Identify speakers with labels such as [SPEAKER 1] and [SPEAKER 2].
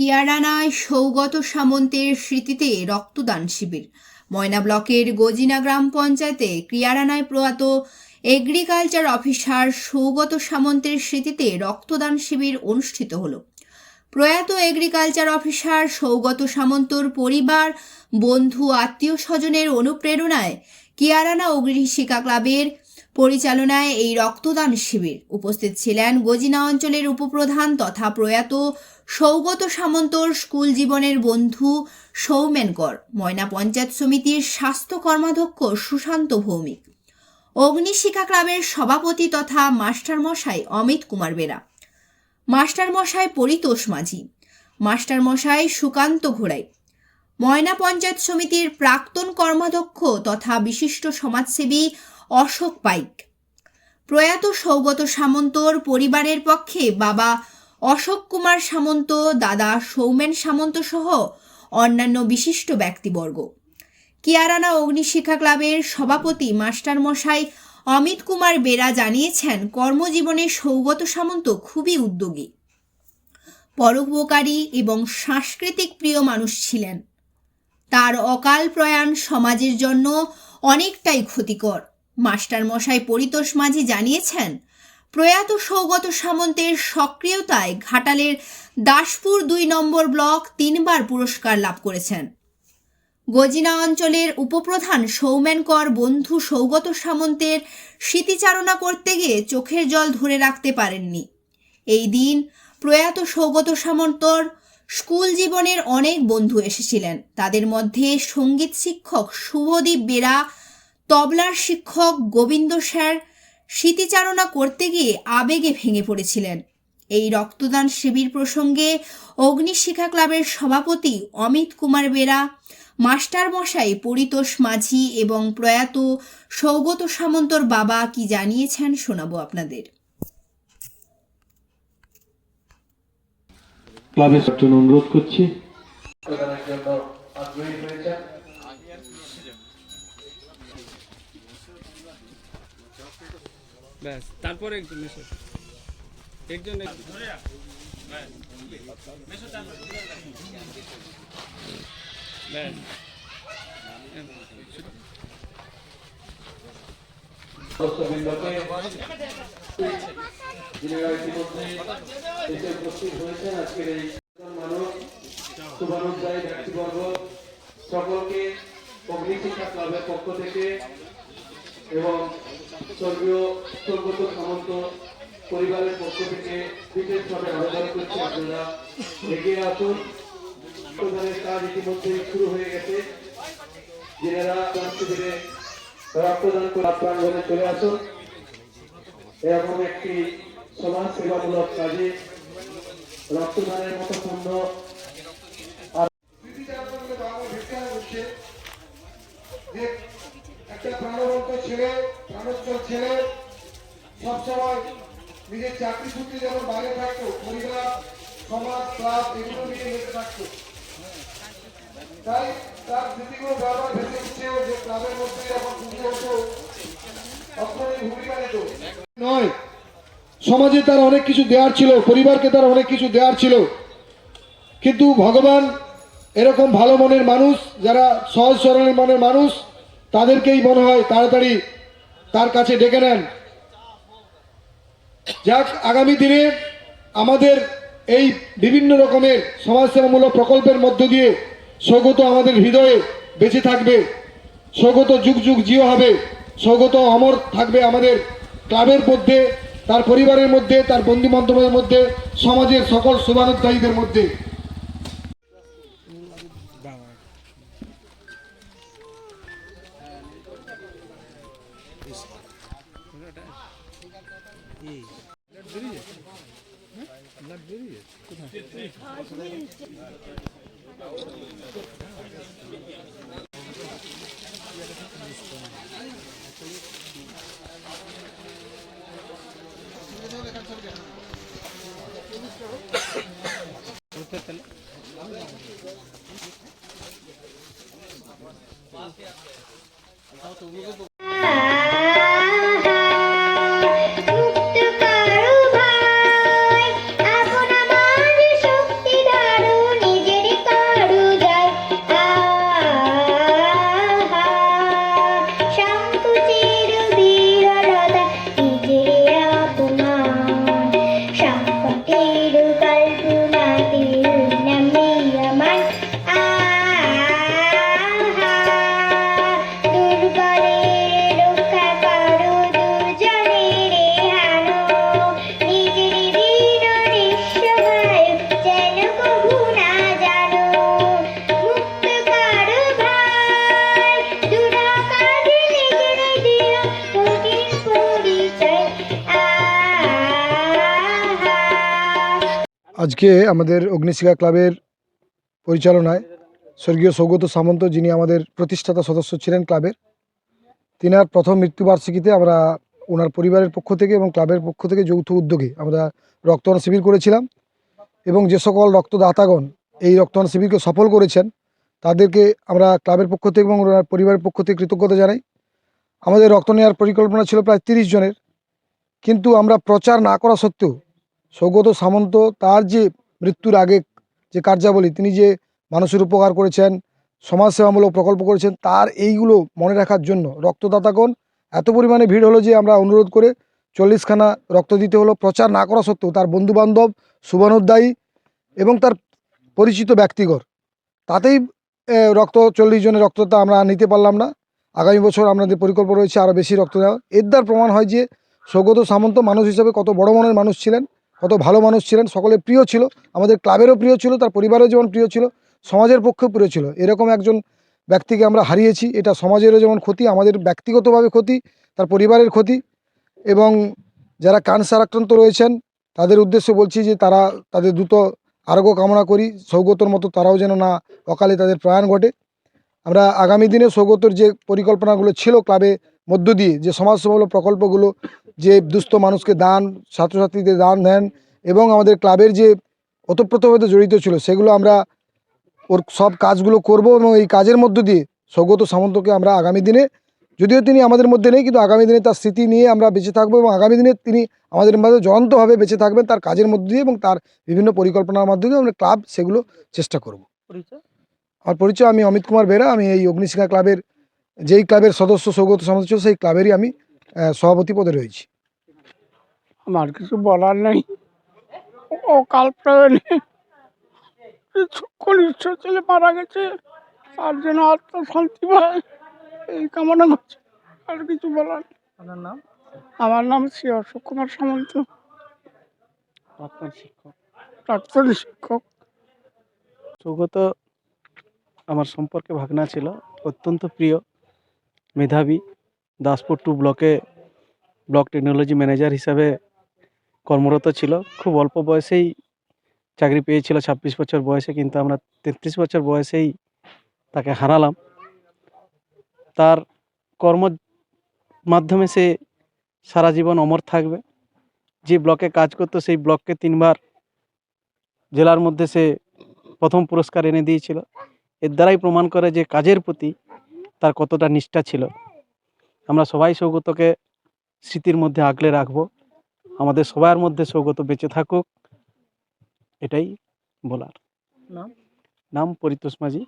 [SPEAKER 1] কিয়ারানায় সৌগত সামন্তের স্মৃতিতে রক্তদান শিবির। ময়না ব্লকের গজিনা গ্রাম পঞ্চায়েতে ক্রিয়ারানায় প্রয়াত এগ্রিকালচার অফিসার সৌগত সামন্তের স্মৃতিতে রক্তদান শিবির অনুষ্ঠিত হলো। প্রয়াত এগ্রিকালচার অফিসার সৌগত সামন্তর পরিবার, বন্ধু, আত্মীয় স্বজনের অনুপ্রেরণায় কিয়ারানা অগ্নিশিকা ক্লাবের পরিচালনায় এই রক্তদান শিবির। উপস্থিত ছিলেন গজিনা অঞ্চলের উপপ্রধান তথা প্রয়াত সৌগত সামন্তর স্কুল জীবনের বন্ধু সৌমেন কর, ময়না পঞ্চায়েত সমিতির স্বাস্থ্য কর্মাধ্যক্ষ সুশান্ত ভৌমিক, অগ্নিশিখা ক্লাবের সভাপতি তথা মাস্টারমশাই অমিত কুমার বেরা, মাস্টারমশাই পরিতোষ মাঝি, মাস্টারমশাই সুকান্ত ঘোড়াই, ময়না পঞ্চায়েত সমিতির প্রাক্তন কর্মাধ্যক্ষ তথা বিশিষ্ট সমাজসেবী অশোক পাইক। প্রয়াত সৌগত সামন্তর পরিবারের পক্ষে বাবা অশোক কুমার সামন্ত, দাদা সৌমেন সামন্ত সহ অন্যান্য বিশিষ্ট ব্যক্তিবর্গ। কিয়ারানা অগ্নিশিক্ষা ক্লাবের সভাপতি মাস্টারমশাই অমিত কুমার বেরা জানিয়েছেন, কর্মজীবনে সৌগত সামন্ত খুবই উদ্যোগী। পরোপকারী এবং সাংস্কৃতিক প্রিয় মানুষ ছিলেন। তার অকাল প্রয়াণ সমাজের জন্য অনেকটাই ক্ষতিকর। মাস্টারমশাই পরিতোষ মাঝি জানিয়েছেন, প্রয়াত সৌগত সামন্তের সক্রিয়তায় ঘাটালের দাসপুর দুই নম্বর ব্লক তিনবার পুরস্কার লাভ করেছেন। গজিনা অঞ্চলের উপপ্রধান সৌমেন কর বন্ধু সৌগত সামন্তের স্মৃতিচারণা করতে গিয়ে চোখের জল ধরে রাখতে পারেননি। এই দিন প্রয়াত সৌগত সামন্তর স্কুল জীবনের অনেক বন্ধু এসেছিলেন। তাদের মধ্যে সংগীত শিক্ষক শুভদীপ বেরা তবলার শিক্ষক গোবিন্দ স্যার স্মৃতিচারণা করতে গিয়ে আবেগে ভেঙে পড়েছিলেন। এই রক্তদান শিবির প্রসঙ্গে অগ্নিশিখা ক্লাবের সভাপতি অমিত কুমার বেরা মাস্টার মশাই পরিতোষ মাঝি এবং প্রয়াত সৌগত সামন্তর বাবা কি জানিয়েছেন শোনাবো আপনাদের।
[SPEAKER 2] ক্লাবের অনুরোধ করছি।
[SPEAKER 3] ব্যাস তারপরে একজন এসো একজন
[SPEAKER 4] সকলকে অগ্নিশিক্ষা ক্লাবের পক্ষ থেকে এবং স্বর্গীয় স্বর্গত সামন্ত পরিবারের পক্ষ থেকে বিশেষভাবে আবেদন করছি আপনারা এগিয়ে আসুন। প্রদানের কাজ ইতিমধ্যেই শুরু হয়ে গেছে। যারা শিবিরে রক্তদান করে প্রাঙ্গনে চলে আসুন। এরকম একটি সমাজ সেবামূলক কাজে রক্তদানের মতো পূর্ণ
[SPEAKER 5] যে একটা প্রাণবন্ত ছেলে, প্রাণোজ্জ্বল ছেলে। সবসময় নিজের চাকরি সূত্রে যেমন বাইরে থাকতো, পরিবার, সমাজ ক্লাব এগুলো নিয়ে বেঁচে থাকতো। তাই তার স্মৃতিগুলো বারবার ভেসে উঠছে যে ক্লাবের মধ্যে যখন পুজো হতো অগ্রণী ভূমিকা নিত নয়, সমাজে তার অনেক কিছু দেওয়ার ছিল, পরিবারকে তার অনেক কিছু দেওয়ার ছিল। কিন্তু ভগবান এরকম ভালো মনের মানুষ, যারা সহজ সরলের মনের মানুষ তাদেরকেই মনে হয় তাড়াতাড়ি তার কাছে ডেকে নেন। যাক, আগামী দিনে আমাদের এই বিভিন্ন রকমের সমাজসেবামূলক প্রকল্পের মধ্য দিয়ে স্বগত আমাদের হৃদয়ে বেঁচে থাকবে, স্বগত যুগ যুগ জিও হবে, স্বগত অমর থাকবে আমাদের ক্লাবের মধ্যে, তার পরিবারের মধ্যে, তার বন্ধু বান্ধবের মধ্যে, সমাজের সকল শুভানুধ্যায়ীদের মধ্যে।
[SPEAKER 6] हाँ, तो
[SPEAKER 5] আজকে আমাদের অগ্নিশিখা ক্লাবের পরিচালনায় স্বর্গীয় সৌগত সামন্ত, যিনি আমাদের প্রতিষ্ঠাতা সদস্য ছিলেন ক্লাবের, তিনার প্রথম মৃত্যুবার্ষিকীতে আমরা ওনার পরিবারের পক্ষ থেকে এবং ক্লাবের পক্ষ থেকে যৌথ উদ্যোগে আমরা রক্তদান শিবির করেছিলাম এবং যে সকল রক্তদাতাগণ এই রক্তদান শিবিরকে সফল করেছেন, তাদেরকে আমরা ক্লাবের পক্ষ থেকে এবং ওনার পরিবারের পক্ষ থেকে কৃতজ্ঞতা জানাই। আমাদের রক্ত নেওয়ার পরিকল্পনা ছিল প্রায় তিরিশ জনের, কিন্তু আমরা প্রচার না করা সত্ত্বেও সৌগত সামন্ত তার যে মৃত্যুর আগে যে কার্যাবলী, তিনি যে মানুষের উপকার করেছেন, সমাজসেবামূলক প্রকল্প করেছেন, তার এইগুলো মনে রাখার জন্য রক্তদাতাগণ এত পরিমাণে ভিড় হলো যে আমরা অনুরোধ করে চল্লিশখানা রক্ত দিতে হলো। প্রচার না করা সত্ত্বেও তার বন্ধুবান্ধব শুভানুদ্দায়ী এবং তার পরিচিত ব্যক্তিগর তাতেই রক্ত, চল্লিশ জনের রক্তটা আমরা নিতে পারলাম না। আগামী বছর আমাদের পরিকল্পনা রয়েছে আরও বেশি রক্ত দেওয়া এর দ্বার প্রমাণ হয় যে সৌগত সামন্ত মানুষ হিসেবে কত বড় মনের মানুষ ছিলেন। কত ভালো মানুষ ছিলেন সকলের প্রিয় ছিল, আমাদের ক্লাবেরও প্রিয় ছিল, তার পরিবারেও যেমন প্রিয় ছিল, সমাজের পক্ষেও প্রিয় ছিল। এরকম একজন ব্যক্তিকে আমরা হারিয়েছি, এটা সমাজেরও যেমন ক্ষতি, আমাদের ব্যক্তিগতভাবে ক্ষতি, তার পরিবারের ক্ষতি, এবং যারা ক্যান্সার আক্রান্ত রয়েছেন, তাদের উদ্দেশ্যে বলছি যে তারা, তাদের দ্রুত আরোগ্য কামনা করি, সৌগতর মতো তারাও যেন না অকালে তাদের প্রয়াণ ঘটে। আমরা আগামী দিনে সৌগতর যে পরিকল্পনাগুলো ছিল ক্লাবে মধ্য দিয়ে, যে সমাজসেবামূলক প্রকল্পগুলো যে দুস্থ মানুষকে দান ছাত্রছাত্রীদের দান দেন এবং আমাদের ক্লাবের যে ওতপ্রোতভাবে জড়িত ছিল সেগুলো আমরা ওর সব কাজগুলো করব এবং এই কাজের মধ্য দিয়ে সৌগত সামন্তকে আমরা আগামী দিনে যদিও তিনি আমাদের মধ্যে নেই কিন্তু আগামী দিনে তার স্মৃতি নিয়ে আমরা বেঁচে থাকব এবং আগামী দিনে তিনি আমাদের মধ্যে জ্বলন্তভাবে বেঁচে থাকবেন তার কাজের মধ্য দিয়ে এবং তার বিভিন্ন পরিকল্পনার মাধ্যমে আমরা ক্লাব সেগুলো চেষ্টা করব। আমার পরিচয় আমি অমিত কুমার বেরা আমি এই অগ্নিশিখা ক্লাবের যেই ক্লাবের সদস্য সৌগত সামন্ত ছিল সেই ক্লাবেরই আমি সভাপতি পদে রয়েছি।
[SPEAKER 7] আমার কিছু বলার নেই। ও কাল প্রয়োজনে কিছুক্ষণ কনিষ্ঠ ছেলে মারা গেছে তার জন্য আত্মশান্তি পায় এই কামনা করছি আর কিছু বলার।
[SPEAKER 4] আপনার নাম?
[SPEAKER 7] আমার নাম শ্রী অশোক কুমার সামন্ত।
[SPEAKER 4] শিক্ষক?
[SPEAKER 7] প্রাক্তন শিক্ষক।
[SPEAKER 4] সৌগত আমার সম্পর্কে ভাগনা ছিল অত্যন্ত প্রিয় মেধাবী দাসপুর টু ব্লকে ব্লক টেকনোলজি ম্যানেজার হিসাবে কর্মরত ছিল। খুব অল্প বয়সেই চাকরি পেয়েছিল, ছাব্বিশ বছর বয়সে, কিন্তু আমরা তেত্রিশ বছর বয়সেই তাকে হারালাম। তার কর্ম মাধ্যমে সে সারা জীবন অমর থাকবে। যে ব্লকে কাজ করতো, সেই ব্লককে তিনবার জেলার মধ্যে সে প্রথম পুরস্কার এনে দিয়েছিল। এর দ্বারাই প্রমাণ করে যে কাজের প্রতি তার কতটা নিষ্ঠা ছিল। আমরা সবাই সৌগতকে স্মৃতির মধ্যে আগলে রাখব। আমাদের সবার মধ্যে সৌগত বেঁচে থাকুক এটাই বলার
[SPEAKER 7] নাম?
[SPEAKER 4] নাম পরিতোষ মাঝি